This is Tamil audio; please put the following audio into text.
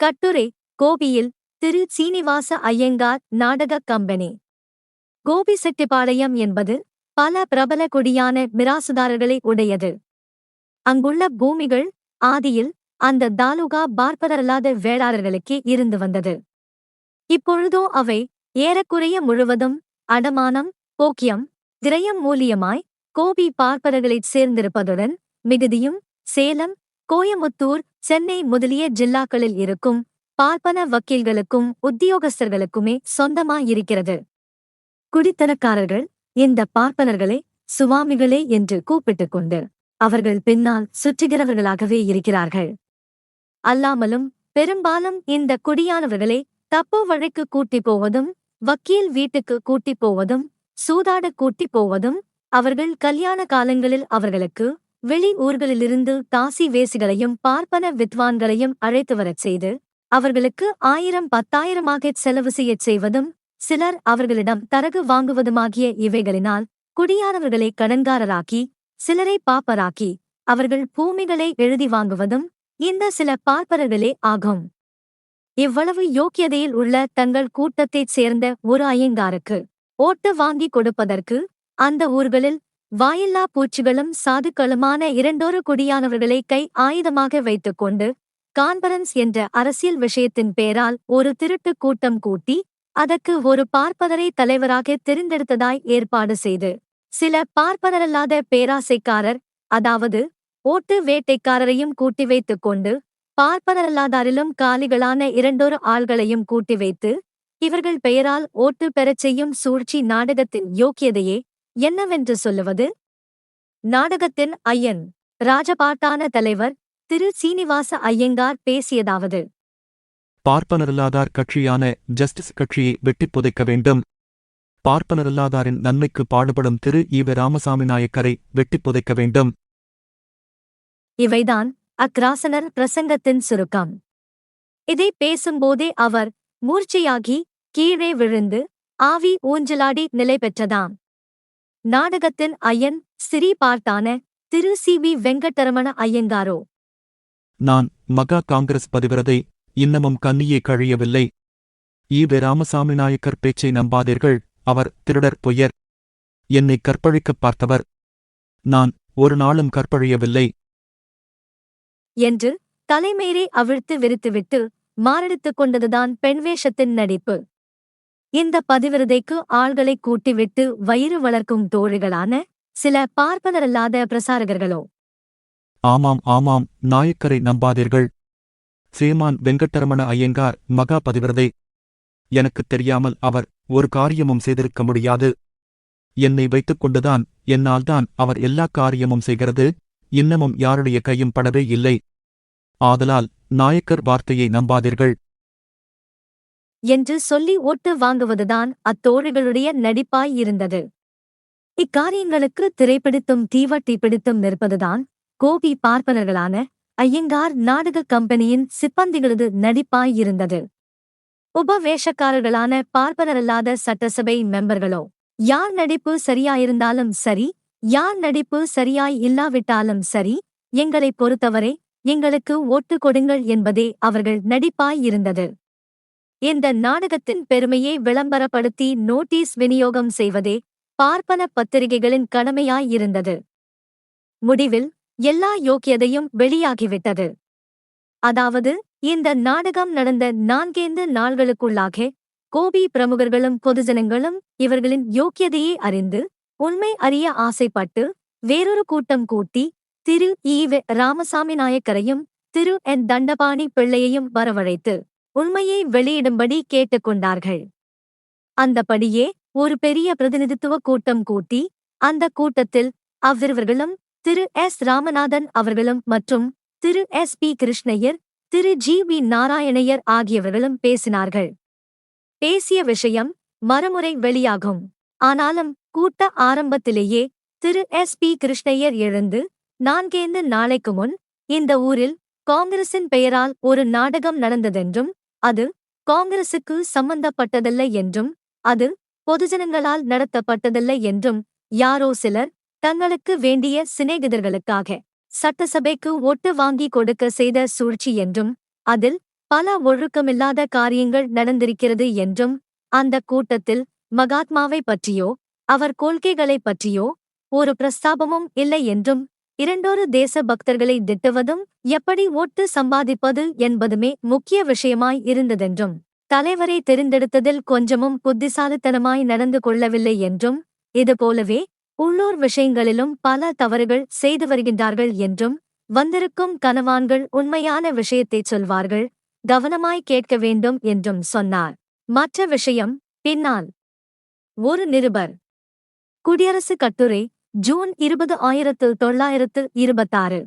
கட்டுரை கோபியில் திரு. சீனிவாச ஐயங்கார் நாடக கம்பெனி. கோபி கோபிசெட்டிப்பாளையம் என்பது பல பிரபல குடியான மிராசுதாரர்களை உடையது. அங்குள்ள பூமிகள் ஆதியில் அந்த தாலுகா பார்ப்பதரல்லாத வேளாளர்களுக்கே இருந்து வந்தது. இப்பொழுதோ அவை ஏறக்குறைய முழுவதும் அடமானம் போக்கியம் திரயம் மூலியமாய் கோபி பார்ப்பதர்களைச் சேர்ந்திருப்பதுடன் மிகுதியும் சேலம் கோயமுத்தூர் சென்னை முதலிய ஜில்லாக்களில் இருக்கும் பார்ப்பன வக்கீல்களுக்கும் உத்தியோகஸ்தர்களுக்குமே சொந்தமாயிருக்கிறது. குடித்தனக்காரர்கள் இந்த பார்ப்பனர்களை சுவாமிகளே என்று கூப்பிட்டுக் கொண்டு அவர்கள் பின்னால் சுற்றுகிறவர்களாகவே இருக்கிறார்கள். அல்லாமலும் பெரும்பாலும் இந்த குடியானவர்களை தப்போ வழக்கு கூட்டிப் போவதும் வக்கீல் வீட்டுக்கு கூட்டிப் போவதும் சூதாட கூட்டிப் போவதும் அவர்கள் கல்யாண காலங்களில் அவர்களுக்கு வெளி ஊர்களிலிருந்து தாசி வேசிகளையும் பார்ப்பன வித்வான்களையும் அழைத்து வரச் செய்து அவர்களுக்கு ஆயிரம் பத்தாயிரமாக செலவு செய்யச் செய்வதும் சிலர் அவர்களிடம் தரகு வாங்குவதுமாகிய இவைகளினால் குடியானவர்களை கடன்காரராக்கி சிலரை பாப்பராக்கி அவர்கள் பூமிகளை எழுதி வாங்குவதும் இந்த சில பார்ப்பரர்களே ஆகும். இவ்வளவு யோக்கியதையில் உள்ள தங்கள் கூட்டத்தைச் சேர்ந்த ஒரு ஐயங்காருக்கு ஓட்டு வாங்கி கொடுப்பதற்கு அந்த ஊர்களில் வாயில்லா பூச்சிகளும் சாதுக்களுமான இரண்டொரு குடியானவர்களை கை ஆயுதமாக வைத்துக்கொண்டு கான்பரன்ஸ் என்ற அரசியல் விஷயத்தின் பேரால் ஒரு திருட்டுக் கூட்டம் கூட்டி அதற்கு ஒரு பார்ப்பதரை தலைவராக தெரிந்தெடுத்ததாய் ஏற்பாடு செய்து சில பார்ப்பனரல்லாத பேராசைக்காரர் அதாவது ஓட்டு வேட்டைக்காரரையும் கூட்டி வைத்துக் கொண்டு பார்ப்பனரல்லாதாரிலும் காலிகளான இரண்டொரு ஆள்களையும் கூட்டி வைத்து இவர்கள் பெயரால் ஓட்டு பெறச் செய்யும் சூழ்ச்சி நாடகத்தின் யோக்கியதையே என்னவென்று சொல்லுவது? நாடகத்தின் ஐயன் ராஜபாட்டான தலைவர் திரு சீனிவாச ஐயங்கார் பேசியதாவது. பார்ப்பனரில்லாதார் கட்சியான ஜஸ்டிஸ் கட்சியை வெட்டிப் புதைக்க வேண்டும். பார்ப்பனரில்லாதாரின் நன்மைக்கு பாடுபடும் திரு ஈவ ராமசாமி நாயக்கரை வெட்டிப் புதைக்க வேண்டும். இவைதான் அக்ராசனர் பிரசங்கத்தின் சுருக்கம். இதை பேசும்போதே அவர் மூர்ச்சையாகி கீழே விழுந்து ஆவி ஊஞ்சலாடி நிலை பெற்றதாம் நாடகத்தின் ஐயன் சிறீ பார்த்தான திரு சி வி வெங்கட்டரமண ஐயங்காரோ. நான் மகா காங்கிரஸ் பதிவிரதை இன்னமும் கண்ணியே கழியவில்லை. ஈவ ராமசாமி நாயக்கர் பேச்சை நம்பாதீர்கள் அவர் திருடர் பொய்யர். என்னை கற்பழிக்கப் பார்த்தவர். நான் ஒரு நாளும் கற்பழியவில்லை. என்று தலைமேரே அவிழ்த்து விரித்துவிட்டு மாரடித்துக் கொண்டதுதான் பெண்வேஷத்தின் நடிப்பு. இந்த பதிவிரதைக்கு ஆள்களை கூட்டிவிட்டு வயிறு வளர்க்கும் தோழிகளான சில பார்ப்பனரல்லாத பிரசாரகர்களோ. ஆமாம் ஆமாம் நாயக்கரை நம்பாதீர்கள். சீமான் வெங்கட்டரமண ஐயங்கார் மகா பதிவிரதை. எனக்குத் தெரியாமல் அவர் ஒரு காரியமும் செய்திருக்க முடியாது. என்னை வைத்துக் கொண்டுதான் என்னால்தான் அவர் எல்லா காரியமும் செய்கிறது. இன்னமும் யாருடைய கையும் படவே இல்லை. ஆதலால் நாயக்கர் வார்த்தையை நம்பாதீர்கள். என்று சொல்லி ஓட்டு வாங்குவதுதான் அத்தோழிகளுடைய நடிப்பாய் இருந்தது. இக்காரியங்களுக்கு திரைப்பிடித்தும் தீவட்டி பிடித்தும் நிற்பதுதான் கோபி பார்ப்பனர்களான ஐயங்கார் நாடக கம்பெனியின் சிப்பந்திகளது நடிப்பாய் இருந்தது. உபவேஷக்காரர்களான பார்ப்பனரல்லாத சட்டசபை மெம்பர்களோ யார் நடிப்பு சரியாயிருந்தாலும் சரி யார் நடிப்பு சரியாய் இல்லாவிட்டாலும் சரி எங்களைப் பொறுத்தவரை எங்களுக்கு ஓட்டு கொடுங்கள் என்பதே அவர்கள் நடிப்பாய் இருந்தது. இந்த நாடகத்தின் பெருமையை விளம்பரப்படுத்தி நோட்டீஸ் விநியோகம் செய்வதே பார்ப்பன பத்திரிகைகளின் கடமையாயிருந்தது முடிவில் எல்லா யோக்கியதையும் வெளியாகிவிட்டது. அதாவது இந்த நாடகம் நடந்த நான்கேந்து நாள்களுக்குள்ளாக கோபி பிரமுகர்களும் பொதுஜனங்களும் இவர்களின் யோக்கியதையை அறிந்து உண்மை அறிய ஆசைப்பட்டு வேறொரு கூட்டம் கூட்டி திரு ஈவ ராமசாமி நாயக்கரையும் திரு என் தண்டபாணி பிள்ளையையும் வரவழைத்து உண்மையை வெளியிடும்படி கேட்டுக்கொண்டார்கள். அந்தபடியே ஒரு பெரிய பிரதிநிதித்துவ கூட்டம் கூட்டி அந்த கூட்டத்தில் அவ்விருவர்களும் திரு எஸ். ராமநாதன் அவர்களும் மற்றும் Thiru S. P. Krishnaiyer Thiru G. V. Narayanaiyer ஆகியவர்களும் பேசினார்கள். பேசிய விஷயம் மறுமுறை வெளியாகும். ஆனாலும் கூட்ட ஆரம்பத்திலேயே திரு எஸ். பி. கிருஷ்ணய்யர் எழுந்து நான்கேந்து நாளைக்கு முன் இந்த ஊரில் காங்கிரசின் பெயரால் ஒரு நாடகம் நடந்ததென்றும் அது காங்கிரசுக்கு சம்பந்தப்பட்டதல்ல என்றும் அது பொதுஜனங்களால் நடத்தப்பட்டதல்ல என்றும் யாரோ சிலர் தங்களுக்கு வேண்டிய சிநேகிதர்களுக்காக சட்டசபைக்கு ஒட்டு வாங்கி கொடுக்க செய்த சூழ்ச்சி என்றும் அதில் பல ஒழுக்கமில்லாத காரியங்கள் நடந்திருக்கிறது என்றும் அந்த கூட்டத்தில் மகாத்மாவை பற்றியோ அவர் கொள்கைகளைப் பற்றியோ ஒரு பிரஸ்தாபமும் இல்லை என்றும் இரண்டொரு தேச பக்தர்களை திட்டுவதும் எப்படி ஓட்டு சம்பாதிப்பது என்பதுமே முக்கிய விஷயமாய் இருந்ததென்றும் தலைவரை தெரிந்தெடுத்ததில் கொஞ்சமும் புத்திசாலித்தனமாய் நடந்து கொள்ளவில்லை என்றும் இதுபோலவே உள்ளூர் விஷயங்களிலும் பல தவறுகள் செய்து வருகின்றார்கள் என்றும் வந்திருக்கும் கனவான்கள் உண்மையான விஷயத்தைச் சொல்வார்கள் கவனமாய் கேட்க வேண்டும் என்றும் சொன்னார். மற்ற விஷயம் பின்னால். ஒரு நிருபர். குடியரசு கட்டுரை ஜூன் இருபது ஆயிரத்து தொள்ளாயிரத்து இருபத்தாறு.